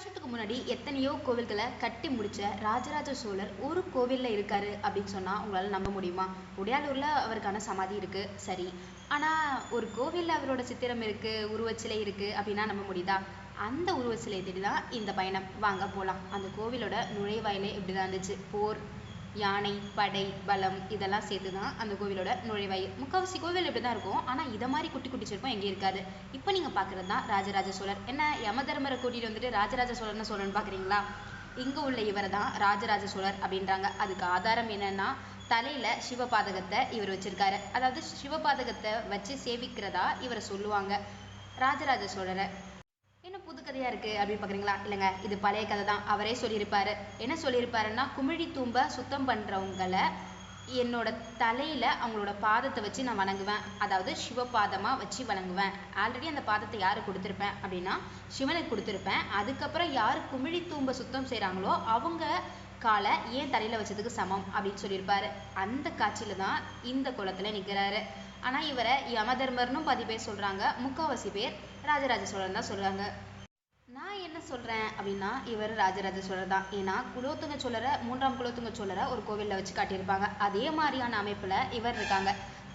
வருஷத்துக்கு முன்னாடி எத்தனையோ கோவில்களை கட்டி முடிச்ச ராஜராஜ சோழர் ஒரு கோவிலில் இருக்காரு அப்படின்னு சொன்னா உங்களால நம்ப முடியுமா? உடையாலூர்ல அவருக்கான சமாதி இருக்கு சரி. ஆனா ஒரு கோவில்ல அவரோட சித்திரம் இருக்கு உருவச்சிலை இருக்கு அப்படின்னா நம்ப முடியுதா? அந்த உருவச்சிலையை தேடி தான் இந்த பயணம். வாங்க போலாம். அந்த கோவிலோட நுழைவாயிலே இப்படிதான் இருந்துச்சு. போர். யானை படை பலம் இதெல்லாம் சேர்த்து தான் அந்த கோவிலோட நுழைவாயில். முக்காவாசி கோவில் இப்படி தான் இருக்கும். ஆனால் இதை மாதிரி குட்டி குட்டி சிற்பம் எங்கேயும் இருக்காது. இப்போ நீங்கள் பார்க்குறது தான் ராஜராஜ சோழர் என்ன யமதர்மரை கூட்டிகிட்டு வந்துட்டு ராஜராஜ சோழர்னு சொல்லணும்னு பார்க்குறீங்களா? இங்கே உள்ள இவரை தான் ராஜராஜ சோழர் அப்படின்றாங்க. அதுக்கு ஆதாரம் என்னன்னா தலையில சிவபாதகத்தை இவர் வச்சிருக்காரு. அதாவது சிவபாதகத்தை வச்சு சேவிக்கிறதா இவரை சொல்லுவாங்க. ராஜராஜ சோழரை. புது கதையா இருக்கு அப்படின்னு பாக்குறீங்களா? இல்லைங்க இது பழைய கதை தான். அவரே சொல்லியிருப்பாரு. என்ன சொல்லியிருப்பாருன்னா குமிழி தூம்ப சுத்தம் பண்றவங்கள என்னோட தலையில அவங்களோட பாதத்தை வச்சு நான் வணங்குவேன். அதாவது சிவபாதமா வச்சு வணங்குவேன். ஆல்ரெடி அந்த பாதத்தை யாருக்கு கொடுத்துருப்பேன் அப்படின்னா சிவனுக்கு கொடுத்துருப்பேன். அதுக்கப்புறம் யார் குமிழி தூம்ப சுத்தம் செய்கிறாங்களோ அவங்க காலை ஏன் தலையில வச்சதுக்கு சமம் அப்படின்னு சொல்லியிருப்பாரு. அந்த காட்சியில தான் இந்த குளத்துல நிற்கிறாரு ஆனால் இவரை யமதர்மர்னும் பாதி பேர் சொல்கிறாங்க முக்காவாசி பேர் ராஜராஜ சோழன் தான் சொல்கிறாங்க சொல்கிறேன் சொல்றேன் அப்படின்னா இவர் ராஜராஜ சோழர் தான். ஏன்னா குலோத்துங்க சோழரை மூன்றாம் குலோத்துங்க சோழரை ஒரு கோவில்ல வச்சு காட்டியிருப்பாங்க. அதே மாதிரியான அமைப்புல இவர் இருக்காங்க.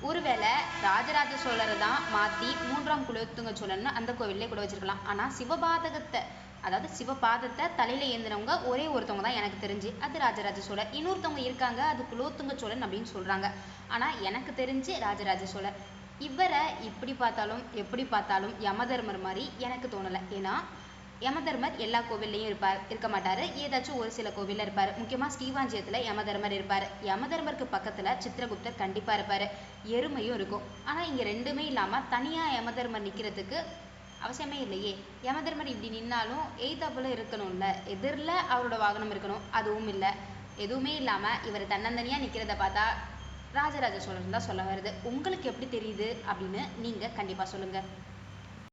ஒருவேளை ராஜராஜ சோழரை தான் மாற்றி மூன்றாம் குலோத்துங்க சோழர்னு அந்த கோவிலே கூட வச்சிருக்கலாம். ஆனால் சிவபாதகத்தை அதாவது சிவபாதத்தை தலையில் ஏந்தினவங்க ஒரே ஒருத்தவங்க தான் எனக்கு தெரிஞ்சு. அது ராஜராஜ சோழர். இன்னொருத்தவங்க இருக்காங்க அது குலோத்துங்க சோழன் அப்படின்னு சொல்கிறாங்க ஆனால் எனக்கு தெரிஞ்சு ராஜராஜ சோழர். இவரை இப்படி பார்த்தாலும் எப்படி பார்த்தாலும் யமதர்மர் மாதிரி எனக்கு தோணலை. ஏன்னா யமதர்மர் எல்லா கோவில்லையும் இருப்பார் இருக்க மாட்டார். ஏதாச்சும் ஒரு சில கோவிலில் இருப்பார். முக்கியமாக ஸ்ரீவாஞ்சியத்தில் யமதர்மர் இருப்பார். யமதர்மருக்கு பக்கத்தில் சித்திரகுப்தர் கண்டிப்பாக இருப்பார். எருமையும் இருக்கும். ஆனால் இங்கே ரெண்டுமே இல்லாமல் தனியாக யமதர்மர் நிற்கிறதுக்கு அவசியமே இல்லையே. யமதர்மர் இப்படி நின்னாலும் எய்தாப்புல இருக்கணும்ல. எதிரில் அவரோட வாகனம் இருக்கணும். அதுவும் இல்லை. எதுவுமே இல்லாமல் இவர் தன்னந்தனியாக நிற்கிறத பார்த்தா ராஜராஜ சோழன் தான் சொல்ல வருது. உங்களுக்கு எப்படி தெரியுது அப்படின்னு நீங்கள் கண்டிப்பாக சொல்லுங்கள்